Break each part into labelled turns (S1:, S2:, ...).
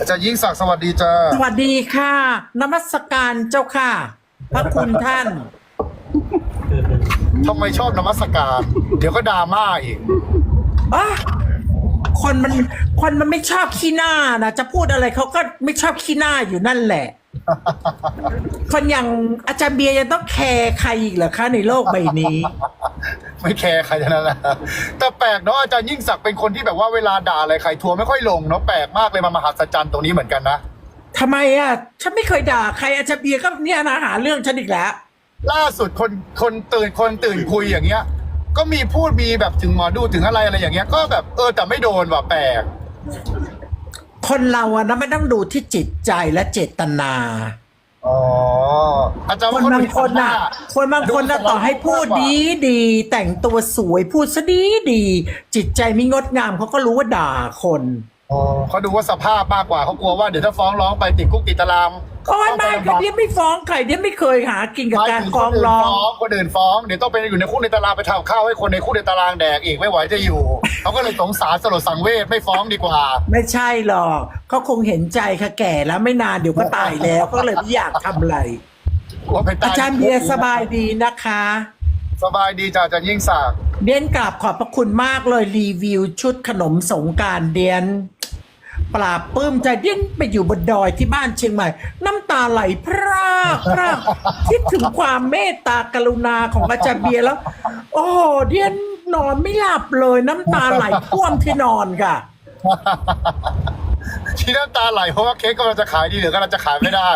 S1: อาจารย์ยิ่งศักดิ์สวัสดีจ้า
S2: สวัสดีค่ะ นมัสการเจ้าค่ะ พระคุณท่าน
S1: ทำไมชอบนมัสการ เดี๋ยวก็ดราม่าอีก
S2: อะคนมันคนมันไม่ชอบขี้หน้านะจะพูดอะไรเขาก็ไม่ชอบขี้หน้าอยู่นั่นแหละ คนอย่างอาจารย์เบียร์ยังต้องแคร์ใครอีกเหรอคะในโลกใบนี้
S1: ไม่แคร์ใครทั้งนั้นแหละแต่แปลกเนาะอาจารย์ยิ่งศักดิ์เป็นคนที่แบบว่าเวลาด่าอะไรใครทัวร์ไม่ค่อยลงเนาะแปลกมากเลยมามหัศจรรย์ตรงนี้เหมือนกันนะ
S2: ทำไมอะฉันไม่เคยด่าใครอาจารย์เบียร์ก็เนี่ยนะหาเรื่องฉันอีกแล้ว
S1: ล่าสุดคนคนตื่นคนตื่นคุยอย่างเงี้ย ก็มีพูดมีแบบถึงหมอดูถึงอะไรอะไรอย่างเงี้ย ก็แบบเออแต่ไม่โดนว่ะแปลก
S2: คนเราอะนะไม่ต้องดูที่จิตใจและเจตนา
S1: อ๋ออาจารย์
S2: ค
S1: ว่านเขา
S2: บาง
S1: ดู
S2: คนน่ะ คนบางคนน่ะต่อให้พูดดีดีแต่งตัวสวยพูดซะดีดี จิตใจไม่งดงามเขาก็รู้ว่าด่าคน
S1: อ๋อเขาดูว่าสภาพมากกว่าเขากลัวว่าเดี๋ยวถ้าฟ้องร้องไปติดคุกติดตาราง
S2: โอ้ยไม่ก็เดี๋ยวไม่ฟ้องใครเดี๋ยวไม่เคยหากินกับ
S1: หมาย
S2: การ
S1: ถึง
S2: ฟ้
S1: ค
S2: อง
S1: นอื่น
S2: ร้อง
S1: ฟ้องคนอื่นฟ้องเดี๋ยวต้องไปอยู่ในคุกในตารางไปทำข้าวให้คนในคุกในตารางแดกอีกไม่ไหวจะอยู่เขาก็เลยสงสารสลดสังเวชไม่ฟ้องดีกว่า
S2: ไม่ใช่หรอกเขาคงเห็นใจค่ะแก่แล้วไม่นานเดี๋ยวก็ตายแล้วก็เลยไม่อยากทำอะไร
S1: กลัวไปต
S2: อาจารย์เบียร์สบายดีนะคะ
S1: สบายดีจ้าอาจารย์ยิ่งศักดิ์
S2: เดียนกราบขอบพระคุณมากเลยรีวิวชุดขนมสงกรารเดียน ปราบปลื้มใจเดียนไปอยู่บนดอยที่บ้านเชียงใหม่ น้ำตาไหลพรากพรากคิดถึงความเมตตากรุณาของอาจารย์เบียร์แล้ว โอ้โหเดียนนอนไม่หลับเลย น้ำตาไหลท่วมที่นอนค่ะ
S1: ที่น้ำตาไหลเพราะว่าเค้กกำลังจะขายดีหรือกำลังจะขายไม่ได้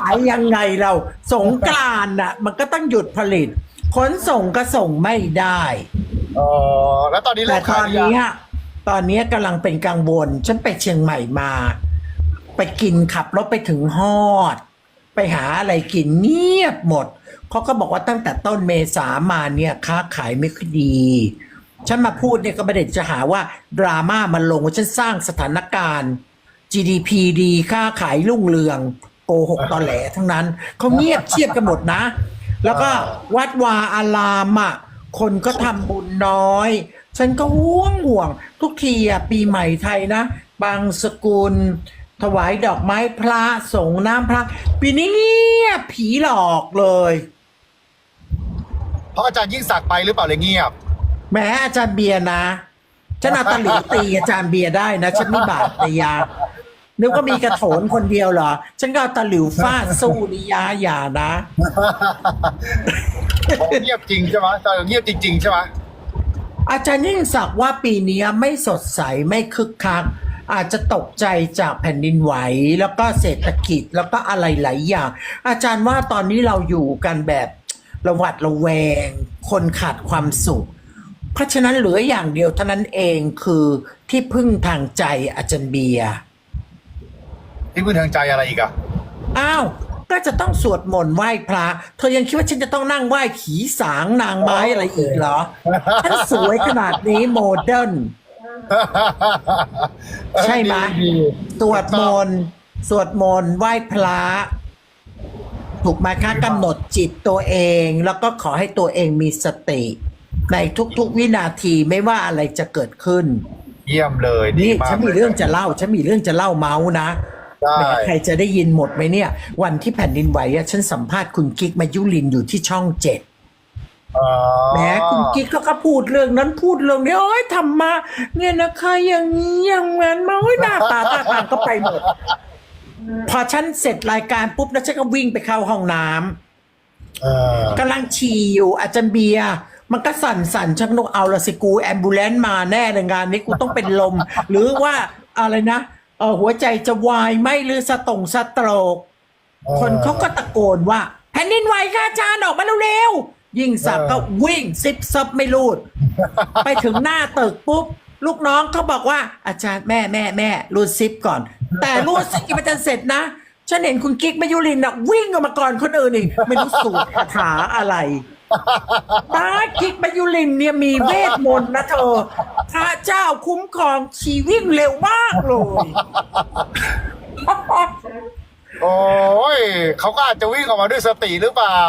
S2: ขายยังไงเรา สงกรานต์น่ะ มันก็ต้องหยุดผลิต ขนส่งก็ส่งไม่ได้
S1: อ๋อแล้วตอนนี้เลิ
S2: แต่
S1: ก
S2: ต
S1: ขา
S2: อยน
S1: หรือยัง
S2: นี้อะ ตอนนี้กำลังเป็นกังวล ฉันไปเชียงใหม่มา ไปกินขับรถไปถึงฮอด ไปหาอะไรกินเงียบหมดเขาก็บอกว่าตั้งแต่ต้นเมษามาเนี่ยค้าขายไม่ค่อยดี ฉันมาพูดเนี่ยก็ไม่ได้จะหาว่าดราม่ามันลงว่าฉันสร้างสถานการณ์ GDP ดีค้าขายรุ่งเรือง โกหกตอแหลทั้งนั้นเขาเงียบเชียบกันหมดนะ แล้วก็วัดวาอารามอะคนก็ทำบุญน้อย ฉันก็ห่วงห่วง ทุกทีอะปีใหม่ไทยนะ บางสกุล ถวายดอกไม้พระสงฆ์น้ำพระ ปีนี้เงียบผีหลอกเลย
S1: เพราะอาจารย์ยิ่งศักดิ์ไปหรือเปล่าเลยเงียบ
S2: แม้อาจารย์เบียร์นะฉันเอาตะหลิวตีอาจารย์เบียร์ได้นะ ฉันไม่บาดตยานึกว่ามีกระโถนคนเดียวเหรอ ฉันก็เอาตะหลิวฟาดสู้นิยาอย่านะ
S1: ผมเงียบจริงใช่ไหมอาจารย์เงียบจริงๆใช่ไหม
S2: อาจารย์ยิ่งศักดิ์ว่าปีนี้ไม่สดใสไม่คึกคักอาจจะตกใจจากแผ่นดินไหว แล้วก็เศรษฐกิจแล้วก็อะไรหลายอย่าง อาจารย์ว่าตอนนี้เราอยู่กันแบบระหวัดระแวง คนขาดความสุข เพราะฉะนั้นเหลืออย่างเดียวเท่านั้นเองคือที่พึ่งทางใจอาจารย์เบียร์
S1: ที่พึ่งทางใจอะไรอีกอะ
S2: อ้าว ก็จะต้องสวดมนต์ไหว้พระ เธอยังคิดว่าฉันจะต้องนั่งไหว้ขีสางนางไม้อะไรอีกเหรอฉันสวยขนาดนี้โมเดิร์นใช่ไหม
S1: ดี
S2: สวดมนต์สวดมนต์ไหว้พระถูกไหมคะกำหนดจิตตัวเอง แล้วก็ขอให้ตัวเองมีสติ ในทุกๆวินาทีไม่ว่าอะไรจะเกิดขึ้น
S1: เยี่ยมเลยดี
S2: นี่
S1: มาก
S2: ฉันมีเรื่องจะเล่า ฉันมีเรื่องจะเล่าเมาส์นะ
S1: ได้
S2: แหมใครจะได้ยินหมดไหมเนี่ย วันที่แผ่นดินไหวอะฉันสัมภาษณ์คุณกิ๊กมายุลินอยู่ที่ช่องเจ็ด
S1: อ๋อ
S2: แหมคุณกิ๊กก็ก็พูดเรื่องนั้นพูดเรื่องนี้โอ้ยทำมา เนี่ยนะคะอย่างนี้อย่างนั้นมาโอ้ยหน้าตาตาทางก็ไปหมด พอฉันเสร็จรายการปุ๊บแล้วฉันก็วิ่งไปเข้าห้องน้ำ
S1: เออ กำ
S2: ลังฉี่อยู่อาจารย์เบียร์มันก็สั่นสั่นๆชักนกเอาละสิกูแอมบูเลนต์มาแน่ในงานนี้กูต้องเป็นลม หรือว่าอะไรนะ เออหัวใจจะวายไหมหรือสตงสโตรกคนเขาก็ตะโกนว่า แผ่นดินไหวค่ะอาจารย์ออกมาเร็วๆยิ่งสักดิ์ก็วิ่งซิบซับไม่รูด ไปถึงหน้าตึกปุ๊บ ลูกน้องเขาบอกว่าอาจารย์แม่แม่แม่รูดซิปก่อน แต่รูดซิปยังไม่ทันเสร็จนะ ฉันเห็นคุณกิ๊กมายุรินน่ะวิ่งออกมาก่อนคนอื่นอีกไม่รู้สูตรคาถาอะไร ตากิ๊กมายุรินเนี่ยมีเวทมนต์นะเธอพระเจ้าคุ้มครองชีวิ่งเร็วมากเลย
S1: โอ้ยเขาก็อาจจะวิ่งออกมาด้วยสติหรือเปล่า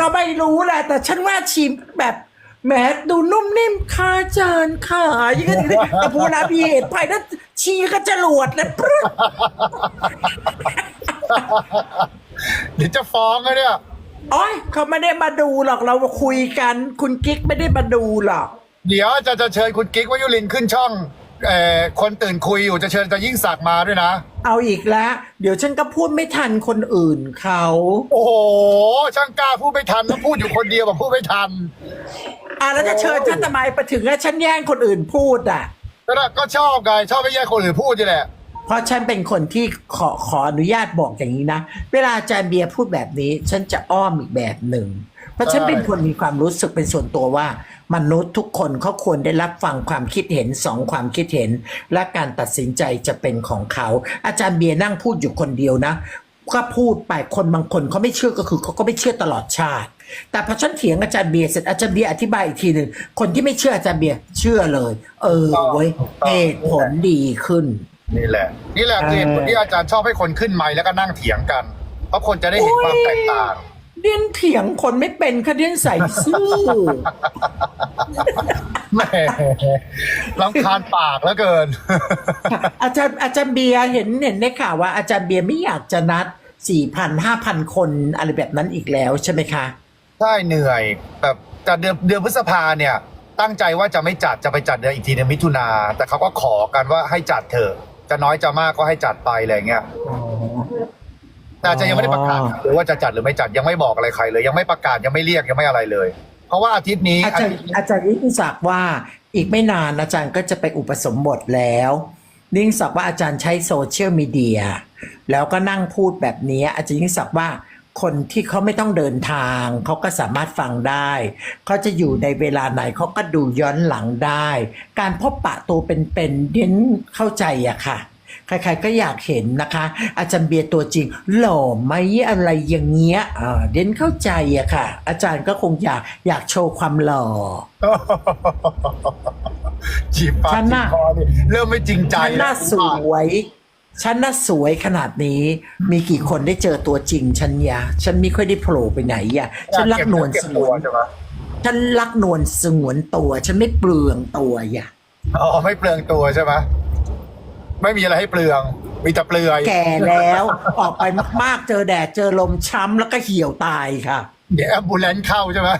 S2: ก็ไม่รู้แหละ แต่ฉันว่าชีแบบแหมดูนุ่มนิ่มค่ะอาจารย์ค่ะอย่างนี้แต่พูนาพีเหตุภัยนั้นชีก็จะหลวดเลยปรึ๊ด
S1: เดี๋ยวจะฟ้องนะเนี่ย
S2: โอ้ยเขาไม่ได้มาดูหรอกเราคุยกัน คุณกิ๊กไม่ได้มาดูหรอก
S1: เดี๋ยวจะจะเชิญคุณกิ๊กวายุรินทร์ขึ้นช่องเอ่อคนตื่นคุยอยู่จะเชิญจะยิ่งศักดิ์มาด้วยนะ
S2: เอาอีกแล้ว เดี๋ยวฉันก็พูดไม่ทันคนอื่นเขา
S1: โอ้โหช่างกล้าพูดไม่ทันแล้วพูดอยู่คนเดียวแบบพูดไม่ทัน
S2: อะแล้วจะเชิญฉันทำไมไปถึงแล้วฉันแย่งคนอื่นพูดอะ
S1: ก็น่ะก็ชอบไงชอบไปแย่งคนอื่นพูดนี่แหละ
S2: เพราะฉันเป็นคนที่ขอขออนุญาตบอกอย่างนี้นะ เวลาอาจารย์เบียร์พูดแบบนี้ ฉันจะอ้อมอีกแบบหนึ่ง เพราะฉันเป็นคนมีความรู้สึกเป็นส่วนตัวว่า มนุษย์ทุกคนเขาควรได้รับฟังความคิดเห็นสองความคิดเห็น และการตัดสินใจจะเป็นของเขา อาจารย์เบียร์นั่งพูดอยู่คนเดียวนะก็พูดไปคนบางคนเขาไม่เชื่อก็คือเขาก็ไม่เชื่อตลอดชาติ แต่พอฉันเถียงอาจารย์เบียร์เสร็จอาจารย์เบียร์อธิบายอีกทีหนึ่งคนที่ไม่เชื่ออาจารย์เบียร์เชื่อเลย เออเว้ยเหตุผลดีขึ้น
S1: นี่แหละ นี่แหละคือเหตุผลที่อาจารย์ชอบให้คนขึ้นไมค์แล้วก็นั่งเถียงกัน เพราะคนจะได้เห็นความแตกต่าง
S2: เดียนเถียงคนไม่เป็นค่ะเดียนใส่ซื่อ
S1: แหมลำคาญปากแล้วเกิน
S2: อาจารย์อาจารย์เบียร์เห็นเห็นได้ข่าวว่าอาจารย์เบียร์ไม่อยากจะนัดสี่พันห้าพันคนอะไรแบบนั้นอีกแล้วใช่ไหมคะ
S1: ใช่เหนื่อยแบบจัดเดือนเดือนพฤษภาเนี่ย ตั้งใจว่าจะไม่จัดจะไปจัดเดือนอีกทีเดือนมิถุนาแต่เขาก็ขอกันว่าให้จัดเถอะ จะน้อยจะมากก็ให้จัดไปอะไรเงี้ยแต่อาจจะยังไม่ได้ประกาศหรือว่าจะจัดหรือไม่จัดยังไม่บอกอะไรใครเลย ยังไม่ประกาศยังไม่เรียกยังไม่อะไรเลย เพราะว่าอาทิตย์นี้
S2: อาจารย์อาจารย์ยิ่งศักดิ์ว่าอีกไม่นานอาจารย์ก็จะไปอุปสมบทแล้วยิ่งศักดิ์ว่าอาจารย์ใช้โซเชียลมีเดียแล้วก็นั่งพูดแบบนี้อาจารย์ยิ่งศักดิ์ว่า คนที่เขาไม่ต้องเดินทาง เขาก็สามารถฟังได้ เขาจะอยู่ในเวลาไหนเขาก็ดูย้อนหลังได้ การพบปะตัวเป็นๆเด่นเข้าใจอะค่ะ ใครๆก็อยากเห็นนะคะ อาจารย์เบียร์ตัวจริง หล่อไหมอะไรอย่างเงี้ยอ่าเด่นเข้าใจอะค่ะ อาจารย์ก็คงอยากอยากโชว์ความหล่อ
S1: จีบปาก
S2: ฉัน
S1: จี
S2: น่ะ
S1: บคอนี่เริ่มไม่จริงใจ
S2: ฉันน่าสวย ฉันน่าสวยขนาดนี้ มีกี่คนได้เจอตัวจริง ฉันยะฉันไม่ค่อยได้โผล่ไปไหนอะฉันรักนวล
S1: เก็บ
S2: สง
S1: ตัว
S2: วน
S1: ใช่ไหม
S2: ฉันรักนวลสงวนตัว ฉันไม่เปลืองตัวอย่า
S1: อ๋อไม่เปลืองตัวใช่ไหมไม่มีอะไรให้เปลืองมีแต่เปลือย
S2: แก่แล้ว ออกไปมากๆ เจอแดดเจอลมช้ำแล้วก็เหี่ยวตายค่ะ
S1: เดี๋ยวแอมบูเลนเข้าใช่ไหม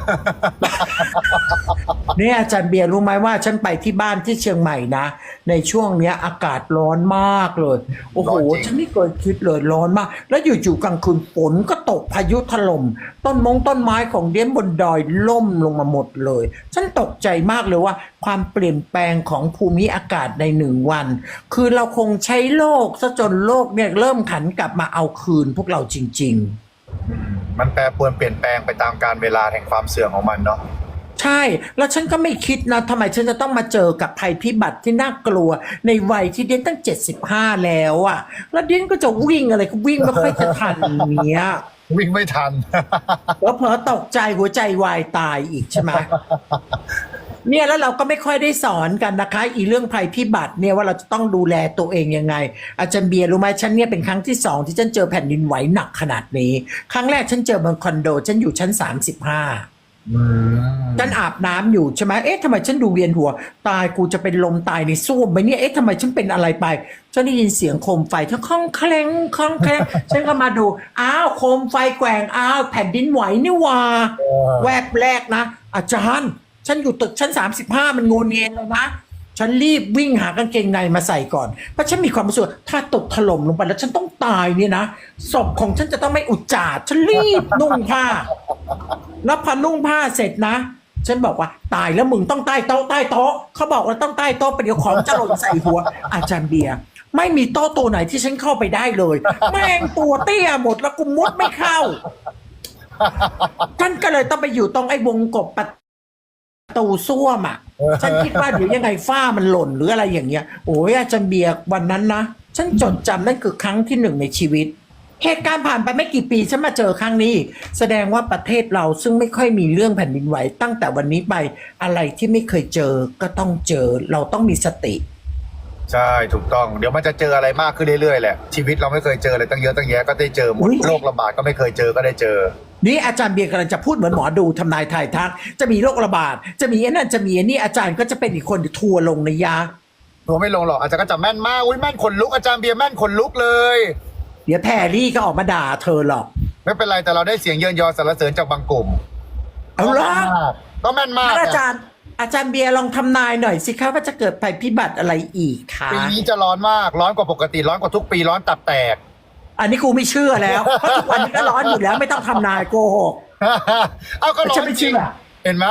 S2: เนี่ยอาจารย์เบียร์รู้ไหมว่าฉันไปที่บ้านที่เชียงใหม่นะ ในช่วงเนี้ยอากาศร้อนมากเลย โอ้โห
S1: ร้อนจริง
S2: ฉันไม่เคยคิดเลยร้อนมาก แล้วอยู่ๆกลางคืนฝนก็ตกพายุถล่ม ต้นมงต้นไม้ของเดี้ยนบนดอยล่มลงมาหมดเลย ฉันตกใจมากเลยว่า ความเปลี่ยนแปลงของภูมิอากาศในหนึ่งวัน คือเราคงใช้โลกซะจนโลกเนี่ยเริ่มขันกลับมาเอาคืนพวกเราจริง ๆ
S1: มันแปรปรวนเปลี่ยนแปลงไปตามการเวลาแห่งความเสื่อมของมันเนาะ
S2: ใช่ แล้วฉันก็ไม่คิดนะทำไมฉันจะต้องมาเจอกับภัยพิบัติที่น่ากลัว ในวัยที่เดียนตั้ง 75 แล้วอะแล้วเดียนก็จะวิ่งอะไรก็วิ่งไม่ค่อยจะทันเนี้ย
S1: วิ่งไม่ทัน
S2: แล้วเผลอตกใจหัวใจวายตายอีกใช่ไหม เนี่ยแล้วเราก็ไม่ค่อยได้สอนกันนะคะ อีเรื่องภัยพิบัติเนี่ยว่าเราจะต้องดูแลตัวเองยังไง อาจารย์เบียร์รู้ไหมฉันเนี่ยเป็นครั้งที่สองที่ฉันเจอแผ่นดินไหวหนักขนาดนี้ ครั้งแรกฉันเจอบนคอนโด ฉันอยู่ชั้น35
S1: อืม
S2: ฉันอาบน้ำอยู่ใช่ไหมเอ๊ะทำไมฉันดูเวียนหัว ตายกูจะเป็นลมตายในส้วมไหมเนี่ย เอ๊ะทำไมฉันเป็นอะไรไป ฉันได้ยินเสียงโคมไฟทั้งคล้องแคลงคล้องแคลงฉันก็มาดู อ้าวโคมไฟแกว่ง อ้าวแผ่นดินไหวนี่หว่า แวบแรกนะ อาจารย์ ฉันอยู่ตึกชั้น35มันงูเงียนเลยนะฉันรีบวิ่งหากางเกงในมาใส่ก่อน เพราะฉันมีความรู้สึกถ้าตกถล่มลงไปแล้วฉันต้องตายเนี่ยนะศพของฉันจะต้องไม่อุจจาดฉันรีบนุ่งผ้า แล้วพอนุ่งผ้าเสร็จนะ ฉันบอกว่าตายแล้วมึงต้องใต้โต๊ะใต้โต๊ะเขาบอกว่าต้องใต้โต๊ะไปเดี๋ยวของจะหล่นใส่หัว อาจารย์เบียร์ไม่มีโต๊ะตัวไหนที่ฉันเข้าไปได้เลย แม่งตัวเตี้ยหมดแล้วกูมุดไม่เข้าฉันก็เลยต้องไปอยู่ตรงไอ้วงกบประ ตูส้วมอะ ฉันคิดว่าเดี๋ยวยังไงฝ้ามันหล่นหรืออะไรอย่างเงี้ยโอ้ยอาจารย์เบียร์วันนั้นนะ ฉันจดจำนั่นคือครั้งที่หนึ่งในชีวิต เหตุการณ์ผ่านไปไม่กี่ปีฉันมาเจอครั้งนี้ แสดงว่าประเทศเราซึ่งไม่ค่อยมีเรื่องแผ่นดินไหว ตั้งแต่วันนี้ไปอะไรที่ไม่เคยเจอก็ต้องเจอเราต้องมีสติ
S1: ใช่ถูกต้องเดี๋ยวมันจะเจออะไรมากขึ้นเรื่อยๆแหละชีวิตเราไม่เคยเจออะไรตั้งเยอะตั้งแยะก็ได้เจอหมด
S2: อุ๊ย
S1: โรคระบาดก็ไม่เคยเจอก็ได้เจอ
S2: นี่อาจารย์เบียร์กำลังจะพูดเหมือนหมอดูทำนายทายทัก จะมีโรคระบาด จะมีไอ้นั่นจะมีไอ้นี่อาจารย์ก็จะเป็นอีกคนที่ทัวร์ลงในยา
S1: หนูไม่ลงหรอกอาจารย์ก็จะแม่นมากอุ้ยแม่นขนลุกอาจารย์เบียร์แม่นขนลุกเลย
S2: เดี๋ยวแพรรี่ก็ออกมาด่าเธอหรอก
S1: ไม่เป็นไรแต่เราได้เสียงเยินยอสรรเสริญจากบางกลุ่ม
S2: เอาละ
S1: ก็แม่นมาก
S2: อาจารย์ อาจารย์เบียร์ลองทำนายหน่อยสิคะว่าจะเกิดภัยพิบัติอะไรอีกคะ
S1: ปีนี้จะร้อนมากร้อนกว่าปกติร้อนกว่าทุกปีร้อนตับแตก
S2: อันนี้กูไม่เชื่อแล้วเพราะทุกวันนี้ก็ร้อนอยู่แล้วไม่ต้องทำนายโกหก
S1: เอาก็ร้อ
S2: ฉั
S1: น
S2: นไม่
S1: จ
S2: เชื่
S1: ริง
S2: อ
S1: เห็นไหม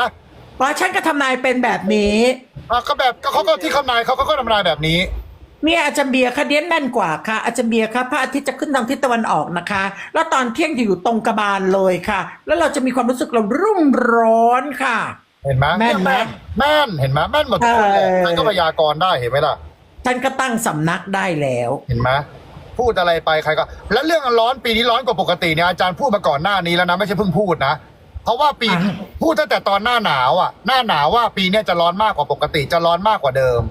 S2: เพราะฉันก็ทำนายเป็นแบบนี้
S1: อะก็แบบก็เขาก็ที่คำนายเขาเขาก็ทำนายแบบนี้
S2: เนี่ยอาจารย์เบียร์คะเดียนแม่นกว่าค่ะ อาจารย์เบียร์คะพระอาทิตย์จะขึ้นทางทิศตะวันออกนะคะ แล้วตอนเที่ยงจะอยู่ตรงกระบาลเลยค่ะ แล้วเราจะมีความรู้สึกเรารุ่มร้อนค่ะ
S1: เห็นไหม
S2: แม่นไหม
S1: แม่นเห็นไหมแม่นหมดทุกคนเลย
S2: เออ
S1: ท่านก็พยากรณ์ได้เห็นไหมล่ะ
S2: ท่านก็ตั้งสำนักได้แล้ว
S1: เห็นไหม พูดอะไรไปใครก็ แล้วเรื่องร้อนปีนี้ร้อนกว่าปกติเนี่ยอาจารย์พูดมาก่อนหน้านี้แล้วนะไม่ใช่เพิ่งพูดนะเพราะว่าปี
S2: อะ
S1: พูดตั้งแต่ตอนหน้าหนาวอะ หน้าหนาวว่าปีเนี้ยจะร้อนมากกว่าปกติจะร้อนมากกว่าเดิม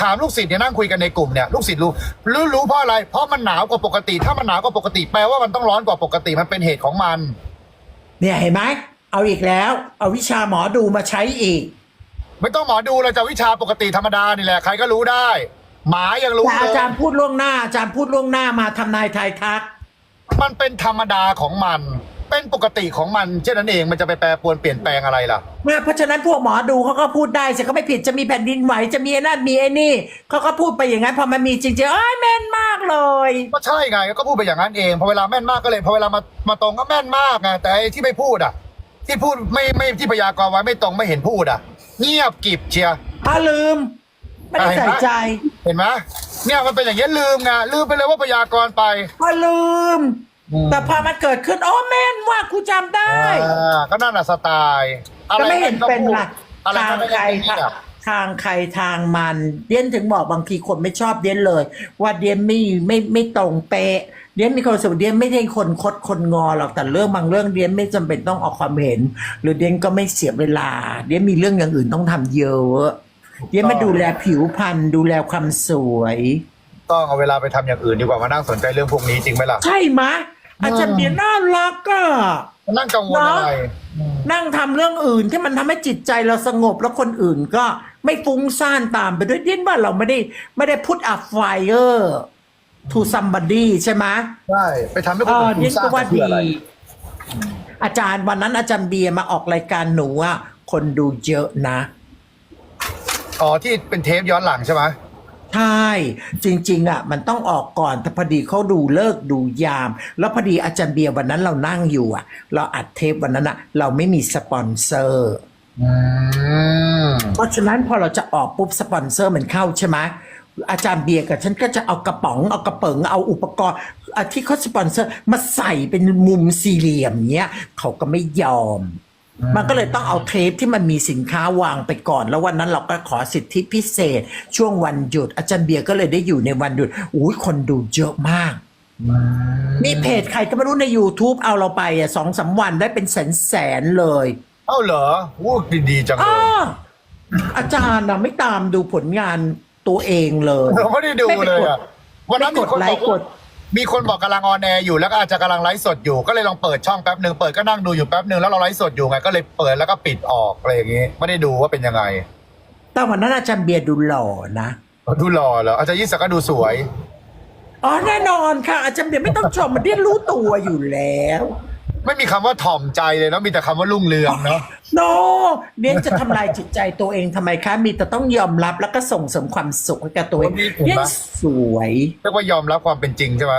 S1: ถามลูกศิษย์เนี่ยนั่งคุยกันในกลุ่มเนี่ยลูกศิษย์รู้รู้รู้เพราะอะไร เพราะมันหนาวกว่าปกติ ถ้ามันหนาวกว่าปกติแปลว่ามันต้องร้อนกว่าปกติมันเป็นเหตุของมัน
S2: เนี่ยเห็นไหมเอาอีกแล้ว เอาวิชาหมอดูมาใช้อีก
S1: ไม่ต้องหมอดูเลยจะวิชาปกติธรรมดานี่แหละใครก็รู้ได้ หมายังรู้
S2: แต่
S1: เล
S2: อายจารย์พูดล่วงหน้าอาจารย์พูดล่วงหน้ามาทำนายทายทัก
S1: มันเป็นธรรมดาของมัน เป็นปกติของมันเช่นนั้นเองมันจะไปแปรปรวนเปลี่ยนแปลงอะไรล่ะ
S2: เนี่ยเพราะฉะนั้นพวกหมอดูเขาก็พูดได้สิเขาไม่ผิดจะมีแผ่นดินไหวจะมีไอ้นั่นมีไอ้นี่เขาก็พูดไปอย่างนั้นพอมันมีจริงๆเอ้ยแม่นมากเลย
S1: ก็ใช่ไงก็พูดไปอย่างนั้นเองพอเวลาแม่นมากก็เลยพอเวลามามาตรงก็แม่นมากไงแต่ไอ้ที่ไม่พูดอะ ที่พูดไม่ไม่ที่พยากรณ์ไว้ไม่ตรงไม่เห็นพูดอะ เงียบกริบเชียร์
S2: อ้าลืม ไม่ได้ใส่ใจ
S1: เห็นไหมเนี่ยมันเป็นอย่างเงี้ยลืมไงลืมไปเลยว่าพยากรณ์ไป
S2: อ้าลืม
S1: อืม
S2: แต่พอมันเกิดขึ้นโอ้แม่นว่ากูจำได้
S1: อ่าก็นั่นน่ะสไตล์อะไร
S2: ก็ไม่เห็นเป็น
S1: พูด
S2: ล่ะ
S1: อะไร
S2: ทาง
S1: ก็ไม่
S2: ใคร
S1: ได้เป็น
S2: ทาง
S1: แบบ
S2: ทางใครทางมันเดียนถึงบอกบางทีคนไม่ชอบเดียนเลย ว่าเดียนไม่ไม่ไม่ตรงเป๊ะเดียนมีความรู้สึกว่าเดียนไม่ใช่คนคดคนงอหรอกแต่เรื่องบางเรื่องเดียนไม่จำเป็นต้องออกความเห็น หรือเดียนก็ไม่เสียเวลา เดียนมีเรื่องอย่างอื่นต้องทำเยอะ เดียนมาดูแลผิวพรรณดูแลความสวย
S1: ต้องเอาเวลาไปทำอย่างอื่นดีกว่ามานั่งสนใจเรื่องพวกนี้จริงไหมล่ะ
S2: ใช่ไหมยอาจารย์เดียนน่ารักอะ
S1: มานั่งกังวลอะไร
S2: นั่งทำเรื่องอื่นที่มันทำให้จิตใจเราสงบแล้วคนอื่นก็ไม่ฟุ้งซ่านตามไปด้วยเดียนว่าเราไม่ได้ไม่ได้พุทอัพไฟเออร์ to somebody ใช่ไหม
S1: ใช่ ไปทำให้ค
S2: เอนอ
S1: อื่น
S2: เดียน
S1: สร้า
S2: ก็
S1: ง
S2: ว่า
S1: เพื่
S2: ดี
S1: ออะไร
S2: อาจารย์วันนั้นอาจารย์เบียร์มาออกรายการหนูอะคนดูเยอะนะ
S1: อ๋อที่เป็นเทปย้อนหลังใช่ไหม
S2: ใช่ จริง ๆ อะ มันต้องออกก่อนแต่พอดีเขาดูเลิกดูยาม แล้วพอดีอาจารย์เบียร์วันนั้นเรานั่งอยู่อะ เราอัดเทปวันนั้นอะ เราไม่มีสปอนเซอร์
S1: อืม
S2: เพราะฉะนั้นพอเราจะออกปุ๊บสปอนเซอร์มันเข้าใช่ไหมอาจารย์เบียร์กับฉันก็จะเอากระป๋องเอากระเป๋งเอาอุปกรณ์อะที่เขาสปอนเซอร์มาใส่เป็นมุมสี่เหลี่ยมเนี้ยเขาก็ไม่ยอม มันก็เลยต้องเอาเทปที่มันมีสินค้าวางไปก่อน แล้ววันนั้นเราก็ขอสิทธิพิเศษ ช่วงวันหยุด อาจารย์เบียร์ก็เลยได้อยู่ในวันหยุดอุ้ยคนดูเยอะมาก มีเพจใครก็ไม่รู้ใน YouTube เอาเราไปอะสองสามวันได้เป็นแสนแสนๆเลย
S1: เอ้าเหรอวู้ดีๆจังเล
S2: อ้อยอาจารย์นะไม่ตามดูผลงานตัวเองเลย
S1: เราไม่ได้ดูเลยอะวันนั้น
S2: ไม่
S1: มี
S2: กด
S1: คน
S2: ไล
S1: บอก
S2: ค์ก
S1: ว่า
S2: ด
S1: มีคนบอกกำลังออนแอร์อยู่แล้วก็อาจจะกำลังไลฟ์สดอยู่ก็เลยลองเปิดช่องแป๊บหนึ่งเปิดก็นั่งดูอยู่แป๊บหนึ่งแล้วเราไลฟ์สดอยู่ไงก็เลยเปิดแล้วก็ปิดออกอะไรอย่างงี้ไม่ได้ดูว่าเป็นยังไง
S2: แต่วันนั้นอาจารย์เบียร์ดูหล่อนะ
S1: ดูหล่อเหรออาจารย์ยิ่งศักดิ์ก็ดูสวย
S2: อ๋อแน่นอนค่ะ อาจารย์เบียร์ไม่ต้องชมมันได้รู้ตัวอยู่แล้ว
S1: ไม่มีคำว่าถ่อมใจเลยเนาะมีแต่คำว่ารุ่งเรืองเนาะ
S2: โนเดียนจะทำลายจิตใจตัวเองทำไมคะ มีแต่ต้องยอมรับแล้วก็ส่งเสริมความสุขให้กับตัวเองเดียนสวย
S1: เรียกว่ายอมรับความเป็นจริงใช่ไหม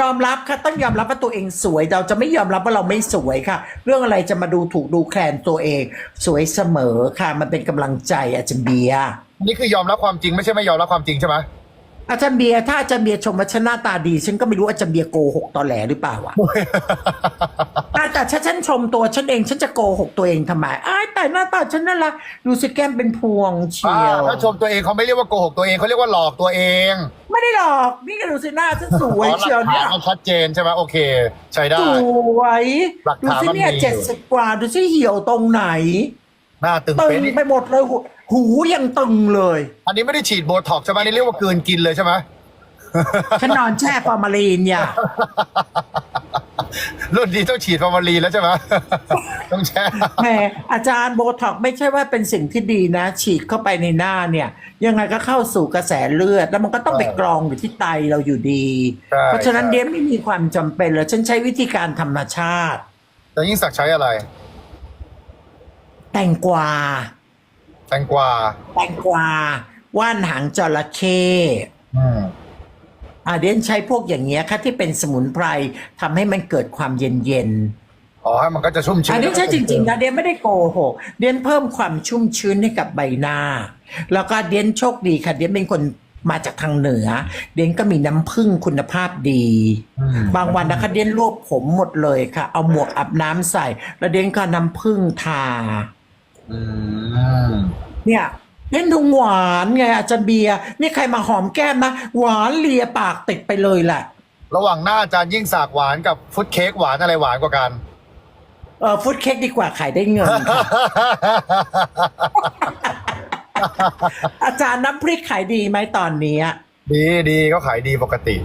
S2: ยอมรับค่ะต้องยอมรับว่าตัวเองสวย เราจะไม่ยอมรับว่าเราไม่สวยค่ะ เรื่องอะไรจะมาดูถูกดูแคลนตัวเอง สวยเสมอค่ะ มันเป็นกำลังใจอาจารย์เบียร์
S1: นี่คือยอมรับความจริงไม่ใช่ไม่ยอมรับความจริงใช่ไหม
S2: อาจารย์เบียร์ถ้าอาจารย์เบียร์ชมว่าฉันหน้าตาดี ฉันก็ไม่รู้อาจารย์เบียร์โกหกตอแหลหรือเปล่าอะอะแต่ถ้าฉันชมตัวฉันเองฉันจะโกหกตัวเองทำไมอ้ายแต่หน้าตาฉันน่ารักดูสิแก้มเป็นพวงเชียว
S1: อ่าถ้าชมตัวเองเขาไม่เรียกว่าโกหกตัวเองเขาเรียกว่าหลอกตัวเอง
S2: ไม่ได้หรอกนี่ก็ดูสิหน้าฉันสวย
S1: อ๋อหลั
S2: เชียว
S1: ก
S2: เนี่
S1: ฐายนมันชัดเจนใช่ไหมโอเค ใช้ได้
S2: สวย
S1: หลัก
S2: ดู
S1: ฐาน
S2: สิ
S1: มัน
S2: เนี่ย
S1: มี
S2: เจ็ดสิบกว่า ดูสิเหี่ยวตรงไหน
S1: หน้าตึง
S2: ตึง
S1: เป๊ะนี่
S2: ไปหมดเลยหูหูยังตึงเลย
S1: อันนี้ไม่ได้ฉีดโบท็อกซ์ใช่ไหมนี่เรียกว่ากลืนกินเลยใช่ไหม
S2: ฉันนอนแช่ฟอร์มาลีนอย่า
S1: รุ่นนี้ต้องฉีดฟอร์มาลีนแล้วใช่ไหม ต้องแช่
S2: แหมอาจารย์โบท็อกซ์ไม่ใช่ว่าเป็นสิ่งที่ดีนะ ฉีดเข้าไปในหน้าเนี่ย ยังไงก็เข้าสู่กระแสเลือด แล้วมันก็ต้องไป
S1: ใช่
S2: กรองอยู่ที่ไตเราอยู่ดี
S1: ใช่
S2: เพราะฉะนั้น
S1: ใช่
S2: เดียนไม่มีความจำเป็นเลยฉันใช้วิธีการธรรมชาติ
S1: แต่ยิ่งศักดิ์ใช้อะไร
S2: แตงกวา
S1: แตงกวา
S2: แตงกวา ว่านหางจระเข้
S1: อืม
S2: อ่าเดียนใช้พวกอย่างเงี้ยค่ะที่เป็นสมุนไพรทำให้มันเกิดความเย็นเย็นๆ
S1: อ๋อให้มันก็จะชุ่มชื้น
S2: อันนี้ใช่จริงๆนะเดียนไม่ได้โกหกเดียนเพิ่มความชุ่มชื้นให้กับใบหน้า แล้วก็เดียนโชคดีค่ะเดียนเป็นคนมาจากทางเหนือ เดียนก็มีน้ำผึ้งคุณภาพดี
S1: อืม
S2: บางวันนะคะเดียนรวบผมหมดเลยค่ะ เอาหมวกอาบน้ำใส่ แล้วเดียนก็น้ำผึ้งทา
S1: อืม
S2: เนี่ยเล่นดูหวานไงอาจารย์เบียร์นี่ใครมาหอมแก้มนะหวานเลียปากติดไปเลยแหละ
S1: ระหว่างหน้าอาจารย์ยิ่งศักดิ์หวานกับฟุตเค้กหวานอะไรหวานกว่ากัน
S2: เออฟุตเค้กดีกว่าขายได้เงินค่ะ อาจารย์น้ำพริกขายดีไหมตอนเนี้ย
S1: ดีดีก็ขายดีปกติ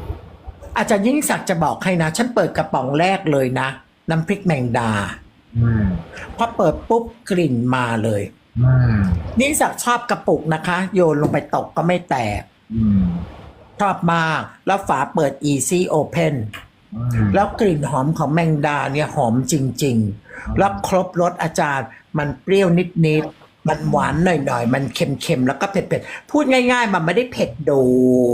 S2: อาจารย์ยิ่งศักดิ์จะบอกให้นะ ฉันเปิดกระป๋องแรกเลยนะ น้ำพริกแมงดา
S1: อืม
S2: พอเปิดปุ๊บกลิ่นมาเลย
S1: อืม
S2: ยิ่งศักดิ์ชอบกระปุกนะคะ โยนลงไปตกก็ไม่แตก
S1: อืม
S2: ชอบมาก แล้วฝาเปิด easy open
S1: อืม
S2: แล้วกลิ่นหอมของแมงดาเนี่ยหอมจริง ๆ แล้วครบรสอาจารย์มันเปรี้ยวนิดๆ มันหวานหน่อยๆ มันเค็มๆ แล้วก็เผ็ดๆ พูดง่ายๆ มันไม่ได้เผ็ดโด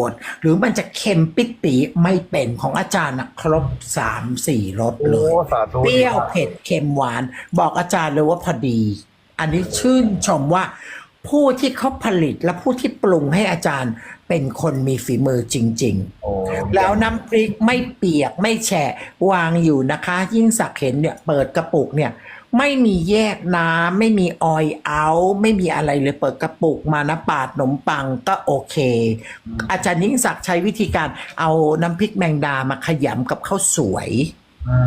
S2: ด หรือมันจะเค็มปิดปีไม่เป็นของอาจารย์นะครบสามสี่รสเลย
S1: โอ้สาธุ
S2: เปรี้ยวเผ็ดเค็มหวาน บอกอาจารย์เลยว่าพอดี อันนี้ชื่นชมว่า ผู้ที่เขาผลิตและผู้ที่ปรุงให้อาจารย์เป็นคนมีฝีมือจริง ๆ
S1: โอ้
S2: แล้วน้ำพริกไม่เปียกไม่แฉะวางอยู่นะคะ ยิ่งสักดิ์เห็นเนี่ยเปิดกระปุกเนี่ย ไม่มีแยกน้ำไม่มีออยเอาไม่มีอะไรเลยเปิดกระปุกมานะปาดขนมปังก็โอเค อาจารย์ยิ่งศักดิ์ใช้วิธีการเอาน้ำพริกแมงดามาขยำกับข้าวสวย
S1: อื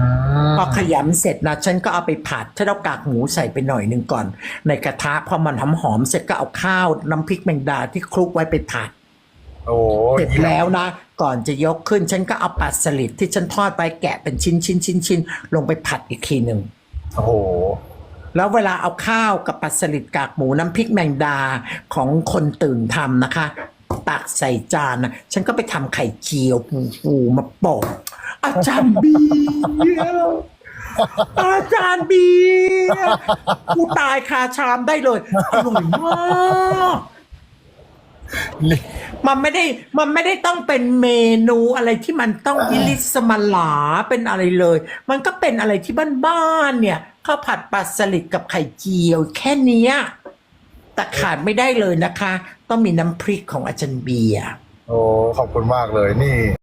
S1: ม
S2: พอขยำเสร็จนะฉันก็เอาไปผัดฉันเอากากหมูใส่ไปหน่อยหนึ่งก่อน ในกระทะพอมันหอมหอมๆเสร็จก็เอาข้าวน้ำพริกแมงดาที่คลุกไว้ไปผัด
S1: โอ้
S2: เสร็จแล้วนะ ก่อนจะยกขึ้น ฉันก็เอาปลาสลิดที่ฉันทอดไปแกะเป็นชิ้นชิ้นชิ้นชิ้นลงไปผัดอีกทีหนึ่ง
S1: โอ้โห
S2: แล้วเวลาเอาข้าวกับปลาสลิดกากหมูน้ำพริกแมงดาของคนตื่นทำนะคะ ตักใส่จานนะฉันก็ไปทำไข่เจียวฟูๆมาโปะอาจารย์เบียร์อาจารย์เบียร์กูตายคาชามได้เลยอร่อยมาก มันไม่ได้มันไม่ได้ต้องเป็นเมนูอะไรที่มันต้องอิลิสมาลาเป็นอะไรเลย มันก็เป็นอะไรที่บ้านๆเนี่ยข้าวผัดปลาสลิดกับไข่เจียว แค่เนี้ยแต่ขาดไม่ได้เลยนะคะ ต้องมีน้ำพริกของอาจารย์เบียร์
S1: โอ้ขอบคุณมากเลยนี่